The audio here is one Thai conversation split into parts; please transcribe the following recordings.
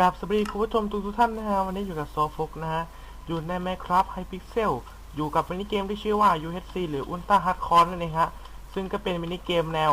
กับสวัสดีคุณผู้ชมทุกทุกท่านนะฮะวันนี้อยู่กับโซฟกนะฮะ อยู่ใน Minecraft Hypixel อยู่กับมินิเกมที่ชื่อว่า UHC หรือ Ultra Hardcore นั่นเองฮะ ซึ่งก็เป็นมินิเกมแนว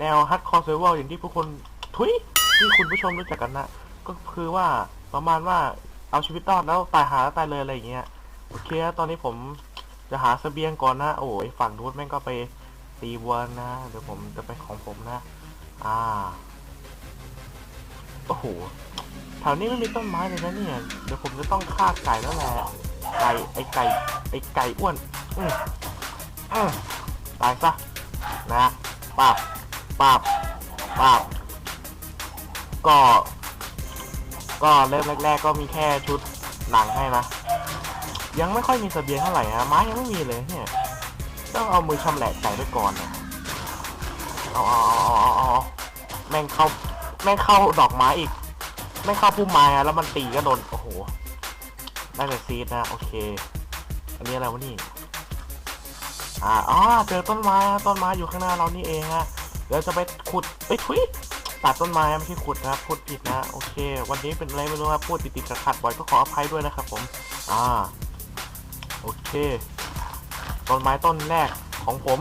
แนว Hardcore Survival อย่างที่ผู้คนทุยที่คุณผู้ชมรู้จักกันนะ ก็คือว่าประมาณว่าเอาชีวิตรอดแล้วตายหาแล้วตายเลยอะไรอย่างเงี้ยโอเคตอนนี้ผมจะหาเสบียงก่อนนะ โอ้ยฝั่งนู้นแม่งก็ไปตีวัวนะเดี๋ยวผมจะไปของผมนะ อ่า โอ้โหแถวนี้ไม่มีต้นไม้เลยนะเนี่ยเดี๋ยวผมจะต้องฆ่าไก่แล้วแหละไก่ไอไก่ไอไก่อ้วนอืมอืมตายซะนะปาบปาบปาบก็ ก็เริ่มแรก ๆ ก็มีแค่ชุดหนังให้นะยังไม่ค่อยมีเสบียงเท่าไหร่นะไม้ยังไม่มีเลยเนี่ยต้องเอามือชำแหละไก่ไปก่อนนะเอาเอาเอาเอาเอาเอาแม่งเข้า แม่เข้าดอกไม้อีก ไม่เข้าพุ่มไม้แล้วมันตีก็โดนโอ้โหได้แต่ซีดนะโอเค อันนี้อะไรวะนี่อ่าอ๋อเจอต้นไม้ต้นไม้อยู่ข้างหน้าเรานี่เองฮะเดี๋ยวจะไปขุดไปทุยตัดต้นไม้ไม่ใช่ขุดนะพูดผิดนะโอเค วันนี้เป็นอะไรไม่รู้นะพูดติดๆขัดๆบ่อยก็ขออภัยด้วยนะครับผมอ่าโอเค ต้นไม้ต้นแรกของผม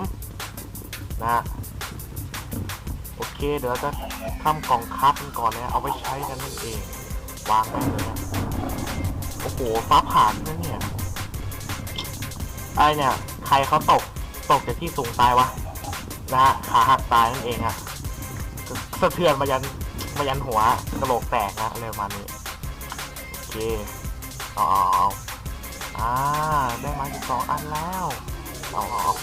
นะ เคเดี๋ยวเราจะทำกล่องคับกันก่อนนะเอาไปใช้กันนั่นเอง วางไว้เลยนะโอ้โหฟ้าผ่านนะเนี่ยไรเนี่ย ใครเขาตกตกจากที่สูงตายวะนะฮะขาหักตายนั่นเองอะสะเทือนมายันมายันหัวกระโหลกแตกนะอะไรประมาณนี้โอเคเอาเอาเอาอ่าได้มาอีกสองอันแล้วเอาเอาเอา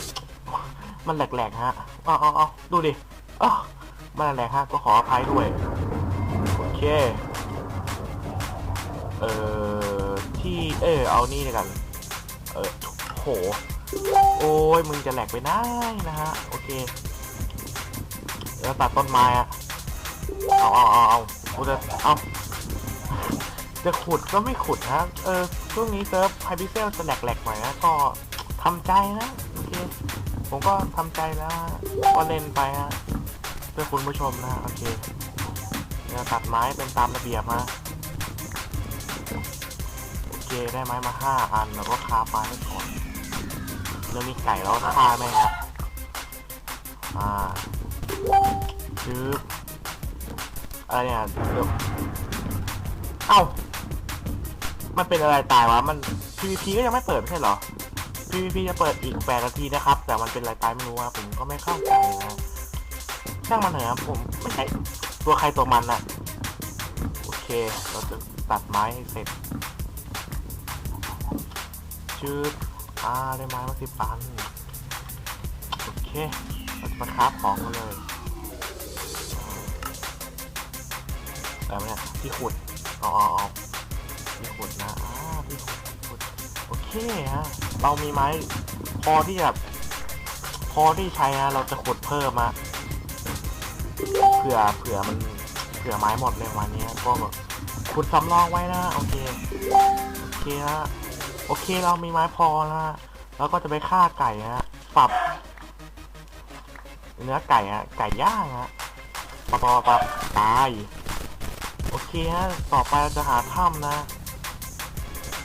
มันแหลกๆฮะเอาเอาเอาดูดิอ้า วมันแหลกๆฮะก็ขออภัยด้วย โอเค เอ่อ ที่เออเอานี่เลยกัน เออโห โอ้ยมึงจะแหลกไปได้นะฮะ โอเคแล้วตัดต้นไม้อะเอาเอาเอาเอากูจะเอาจะขุดก็ไม่ขุดฮะ เออช่วงนี้เซิร์ฟไฮพิเซลจะแหลกๆหน่อยนะก็ทำใจนะ โอเค ผมก็ทำใจแล้วก็เล่นไปฮะ พื่อคุณผู้ชมนะโอเคเดี๋ยตัดไม้เป็นตามระเบียบมาโอเคได้ไม้มาห้าอันแล้วก็คาปลาไว้ก่อนเริ่มมีไก่แล้วก็ฆ่าแม่งครับอ่าชืบอะไรเนี่ยเดี๋ยวเอ้ามันเป็นอะไรตายวะมัน PVP ก็ยังไม่เปิดไม่ใช่เหรอ PVP จะเปิดอีกแปดนาทีนะครับ แต่มันเป็นอะไรตายไม่รู้อะผมก็ไม่เข้าใจนะ ช่างมันเถอะครับผมไม่ใช่ตัวใครตัวมันอะโอเค เราจะตัดไม้ให้เสร็จชืบอ่าได้ไม้มาสิบอันโอเคเราจะมาคราฟของกันเลยแล้วเนี่ยที่ขุดเอาเอาเอาที่ขุดนะอ่าที่ขุดขุดโอเคฮะเรามีไม้พอที่จะพอที่ใช้ฮะเราจะขุดเพิ่มมา ผื่อเผื่อมันเผื่อไม้หมดเลยวันนี้ก็แบบขุดสำรองไว้นะโอเคโอเคฮะโอเคเรามีไม้พอนะแล้วก็จะไปฆ่าไก่ฮะปรับเนื้อไก่ฮะไก่ย่างฮะปะปะปะตายโอเคฮะต่อไปเราจะหาถ้ำนะ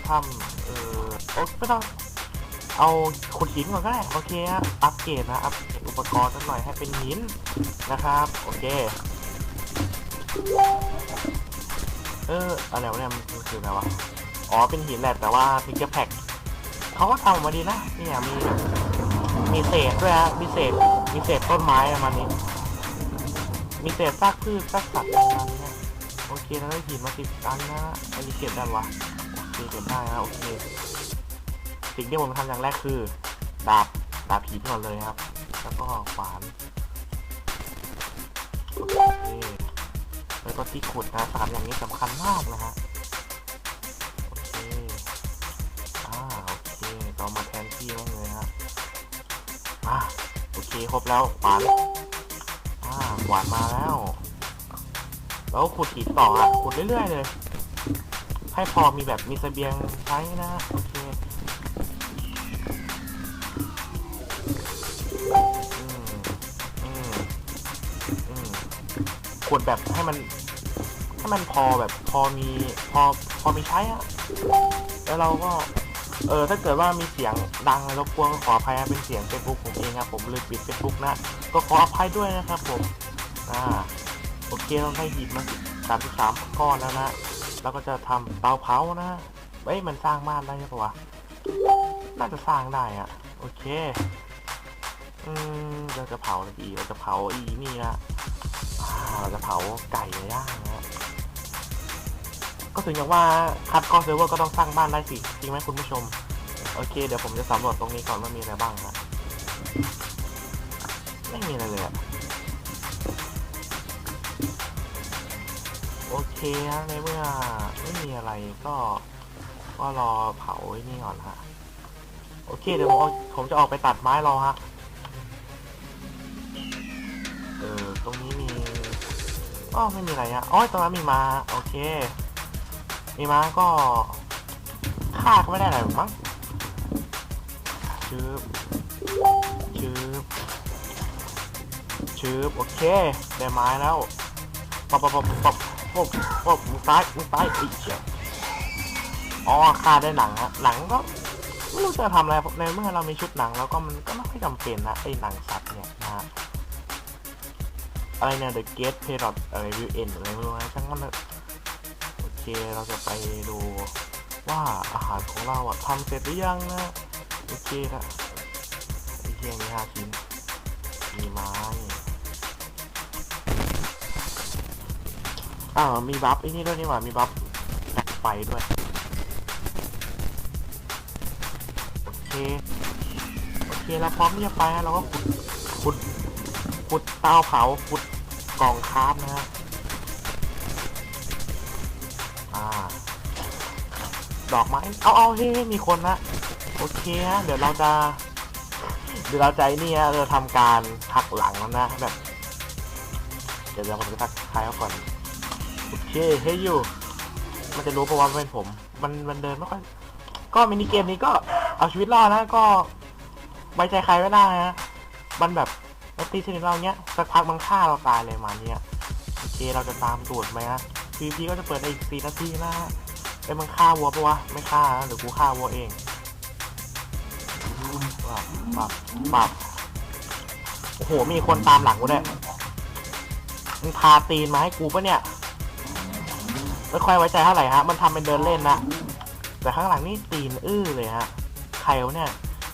ถ้ำเออโอ๊ไม่ต้องเอาขุดหินก่อนก็ได้โอเคฮะอัปเกรดนะอัป อุปกรณ์สักหน่อยให้เป็นหินนะครับ โอเค เอออะไรวะเนี่ยมันคืออะไรวะ อ๋อ เป็นหินแหละแต่ว่าพิกเกอร์แพ็กเขาก็ทำออกมาดีนะเนี่ยมีมีเศษด้วยฮะมีเศษมีเศษต้นไม้ประมาณนี้ มีเศษซากพืชซากสัตว์ประมาณนี้โอเคแล้วได้หินมาสิบอันนะอันนี้เก็บได้วะโอเคเก็บได้นะโอเค สิ่งที่ผมทำอย่างแรกคือ ดาบ ดาบหินก่อนเลยครับ แล้วก็ขวานโอเคแล้วก็ที่ขุดนะสามอย่างนี้สำคัญมากนะฮะโอเคอ่าโอเคเรามาแทนที่แม่งเลยฮะอ่าโอเคครบแล้วขวานอ่าขวานมาแล้วแล้วขุดหินต่ออะขุดเรื่อยๆเลย ให้พอมีแบบมีเสบียงใช้นะโอเค ดแบบให้มันให้มันพอแบบพอมีพอพอมีใช้อะแล้วเราก็ เออถ้าเกิดว่ามีเสียงดังรบกวนขออภัยนะเป็นเสียงเฟซบุ๊กผมเองครับผมเลืมปิดเฟซบุ๊กนะ ก็ขออภัยด้วยนะครับผม อ่าโอเคเราได้หินมาสามสิบสามก้อนแล้วนะแล้วก็จะทำเตาเผานะเอ้ยมันสร้างบ้านได้ใช่ปะวะ น่าจะสร้างได้อะโอเค อืมเราจะเผาอะไรดีเราจะเผาอีนี่นะ เราจะเผาไก่ย่างนะก็ถึงอย่างว่าคัดก้อนเซิร์ฟเวอร์ก็ต้องสร้างบ้านได้สิ จริงไหมคุณผู้ชม โอเค เดี๋ยวผมจะสำรวจตรงนี้ก่อนว่ามีอะไรบ้างนะไม่มีอะไรเลยอะโอเคนะในเมื่อไม่มีอะไรก็ก็รอเผาไอ้นี่ก่อนฮะโอเคเดี๋ยวผมผมจะออกไปตัดไม้รอฮะเออตรงนี้ มีอ๋อไม่มีอะไรฮะอ๋อตรงนั้นมีมาโอเค มีมาก็ฆ่าก็ไม่ได้อะไรหรอกมั้งชืบชืบชืบโอเคได้ไม้แล้วปับปับปับปับปับปับมึงซ้ายมึงซ้ายอีกเชียวอ๋อฆ่าได้หนังฮะหนังก็ไม่รู้จะทำอะไรในเมื่อเรามีชุดหนังแล้วก็มันก็ไม่ค่อยจำเป็นนะไอ้หนังส อะไรเนี่ย The Gate Parrot อะไร View End อะไรไม่รู้นะช่างมันเถอะโอเคเราจะไปดูว่าอาหารของเราอะทำเสร็จหรือยังนะโอเคนะไอ้เทียมีห้าชิ้นมีไม้อ่ามีบัฟไอ้นี่ด้วยนี่หว่ามีบัฟดักไฟด้วยโอเคโอเคเราพร้อมที่จะไปฮะเราก็ขุด ขุดเตาเผาขุดกล่องคราฟนะฮะอ่า ดอกไม้ เอาเอาเฮ้มีคนละโอเคฮะเดี๋ยวเราจะ เดี๋ยวเราใจนี่ฮะเราทำการทักหลังแล้วนะแบบ เดี๋ยวเราผมจะทักทายเขาก่อน โอเคเฮ้ยอยู่ มันจะรู้เพราะว่าเป็นผม มันมันเดินไม่ค่อย ก็มินิเกมนี้ก็เอาชีวิตรอดนะก็ไว้ใจใครไม่ได้นะมันแบบ ตีชนิดเราเนี้ยสักพักมันฆ่าเราตายเลยมาเนี้ยโอเคเราจะตามตูดไหมฮะพีพีก็จะเปิดในอีกสี่นาทีนะไอ้มันฆ่าวัวปะวะไม่ฆ่านะเดี๋ยวกูฆ่าวัวเองปับปับปับโอ้โหมีคนตามหลังกูด้วยมึงพาตีนมาให้กูปะเนี่ยไม่ค่อยไว้ใจเท่าไหร่ฮะมันทำเป็นเดินเล่นนะแต่ข้างหลังนี่ตีนอื้อเลยฮะใครวะเนี่ย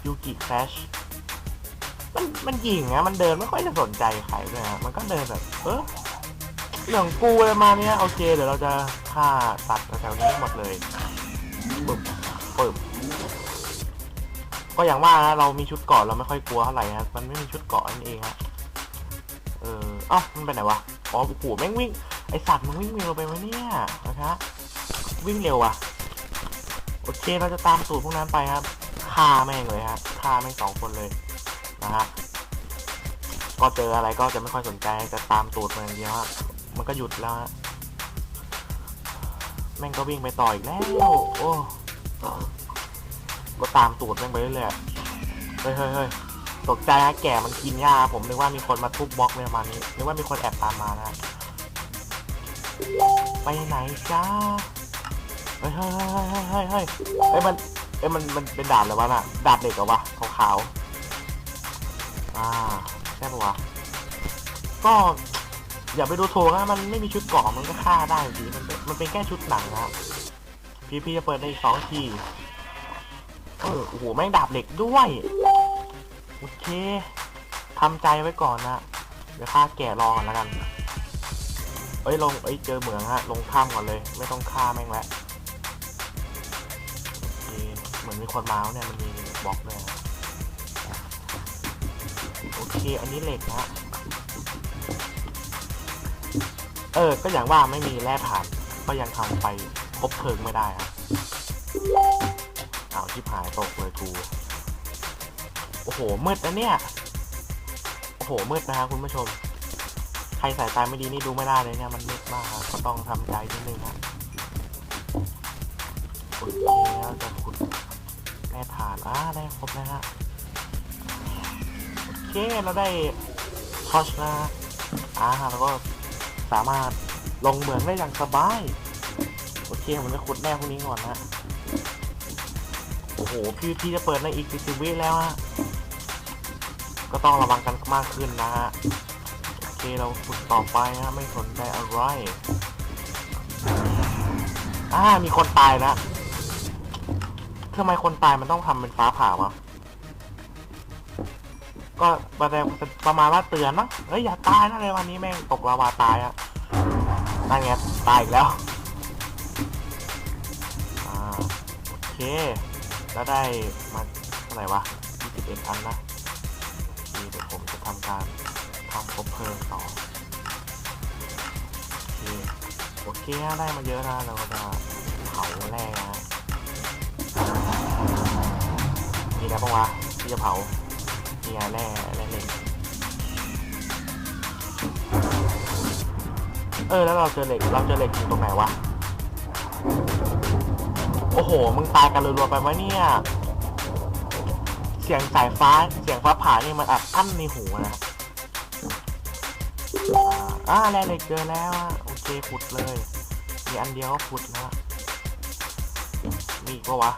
ยูกิแคช มันมันยิงนะมันเดินไม่ค่อยจะสนใจใครเลยฮะมันก็เดินแบบ เออเรื่องกูอะไรมาเนี้ยโอเคเดี๋ยวเราจะฆ่าสัตว์แถวนี้หมดเลยปึบปึบก็อย่างว่านะเรามีชุดเกาะเราไม่ค่อยกลัวเท่าไหร่ฮะมันไม่มีชุดเกาะนั่นเองฮะเอออ้ามันไปไหนวะอ๋อโอ้โหแม่งวิ่งไอสัตว์มันวิ่งเร็วไปวะเนี่ยนะคะวิ่งเร็วอะโอเคเราจะตามสูตรพวกนั้นไปครับฆ่าแม่งเลยฮะฆ่าแม่งสองคนเลย นะฮะก็เจออะไรก็จะไม่ค่อยสนใจจะตามสูตรมันอย่างเดียวฮะมันก็หยุดแล้วฮะแม่งก็วิ่งไปต่ออีกแล้วโอ้ก็ตามตูดแม่งไปเรื่อยเฮ้ยเฮ้ยเฮ้ยตกใจฮะแก่มันกินหญ้าผมนึกว่ามีคนมาทุบบล็อกเลยประมาณนี้นึกว่ามีคนแอบตามมานะไปไหนจ้าเฮ้ยเฮ้ยเฮ้ยเฮ้ยเฮ้ยเฮ้ยมันเอ้ยมันมันเป็นดาบเลยวะน่ะดาบเหล็กเหรอวะขาวๆ อ่าใช่ปะวะก็อย่าไปดูถูกนะมันไม่มีชุดเกราะมันก็ฆ่าได้อยู่ดีมันเป็นมันเป็นแค่ชุดหนังนะพี่พี่จะเปิดในสองทีเออโอ้โหแม่งดาบเหล็กด้วย โอเคทำใจไว้ก่อนนะ เดี๋ยวฆ่าแก่รอก่อนแล้วกัน เอ้ยลงเอ้ยเจอเหมืองฮะ ลงถ้ำก่อนเลย ไม่ต้องฆ่าแม่งแล้วเหมือนมีคนมาเนี่ยมันมีบล็อกเลย เค อันนี้เหล็กนะเออ ก็อย่างว่าไม่มีแร่ถ่าน ก็ยังทำไปคบเพลิงไม่ได้ครับเอาวชิบหายตกเลยกู โอ้โห มืดนะเนี่ย โอ้โห มืดนะครับคุณผู้ชม ใครสายตาไม่ดีนี่ดูไม่ได้เลยเนี่ยมันมืดมากก็ต้องทำใจนิดนึงนะโอเคเราจะขุดแร่ถ่านอ่าได้ครบแล้วฮะ เคเราได้ทอชนะอ่าแล้วก็สามารถลงเหมืองได้อย่างสบาย โอเค ผมจะขุดแร่พวกนี้ก่อนนะ โอ้โห พี่พี่จะเปิดในอีกสิบวิแล้วฮะ ก็ต้องระวังกันมากขึ้นนะฮะ โอเค เราขุดต่อไปฮะไม่สนใจอะไร อ่า มีคนตายนะทำไมคนตายมันต้องทำเป็นฟ้าผ่าวะ ก็ประประมาณว่าเตือนนะเฮ้ยอย่าตายนะเลยวันนี้แม่งตกลาวาตายอะนั่นไงตายอีกแล้วอ่าโอเคแล้วได้มาเท่าไหร่วะ21อันนะโอเคเดี๋ยวผมจะทำการทำครบเพลิงต่อโอเคโอเคได้มาเยอะนะเราก็จะเผาแร่นะมีอะไรบ้างวะที่จะเผา มีอะไรแร่แร่เล็กเออแล้วเราเจอเหล็กเราเจอเหล็กอยู่ตรงไหนวะ โอ้โห มึงตายกันรัวๆไปวะเนี่ย เสียงสายฟ้าเสียงฟ้าผ่านี่มันอัดอั้นในหูนะอ่าแร่เหล็กเจอแล้วโอเคขุดเลย มีอันเดียวก็ขุดแล้วมีอีกปะวะ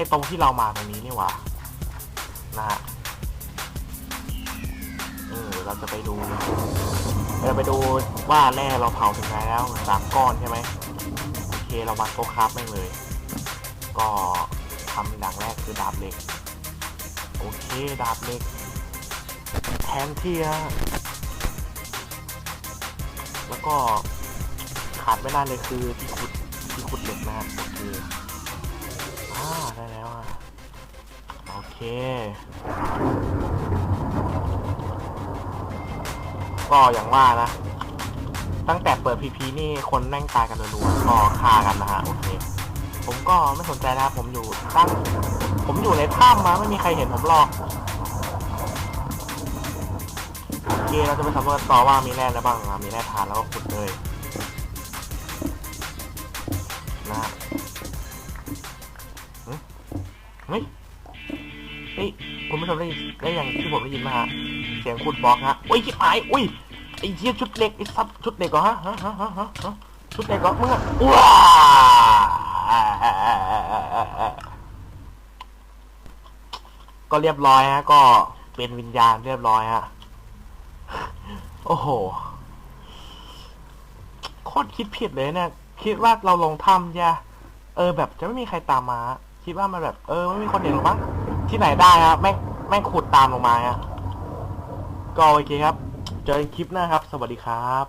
อตรงที่เรามาตรงนี้นี่หวะนะฮะเออเราจะไปดู เราไปดูว่าแร่เราเผาถึงไหนแล้วสามก้อนใช่ไหมโอเคเรามาโกคราฟแม่งเลย ก็ทำอย่างแรกคือดาบเหล็ก โอเคดาบเหล็ก แทนที่แล้วก็ขาดไม่ได้เลยคือที่ขุดที่ เคก็อย่างว่านะ ตั้งแต่เปิดพีพีนี่คนแม่งตายกันรัวๆก็ฆ่ากันนะฮะโอเค ผมก็ไม่สนใจนะผมอยู่ตั้ง ผมอยู่ในถ้ำมาไม่มีใครเห็นผมหรอกโอเคเราจะไปสำรวจต่อว่ามีแร่อะไรบ้างมีแร่ทานแล้วก็ขุดเลยนะฮะหึเฮ้ย ฮ้ยคุณผู้ชมได้ได้อย่างที่ผมได้ยินไหมฮะเสียงขุดบอกฮะอุ้ยจิบหายอุ้ยไอ้เหี้ยชุดเหล็กไอ้ซับชุดเหล็กเหรอฮะฮะฮะฮะฮะฮะชุดเหล็กเหรอมึงอะว้าก็เรียบร้อยฮะก็เป็นวิญญาณเรียบร้อยฮะโอ้โหโคตรคิดผิดเลยเนี่ยคิดว่าเราลงถ้ำจะเออแบบจะไม่มีใครตามมา คิดว่ามันแบบ เออไม่มีคนเห็นหรอกมั้ง ที่ไหนได้ครับแม่งแม่งขุดตามลงมาฮะก็โอเคครับ เจอกันคลิปหน้าครับ สวัสดีครับ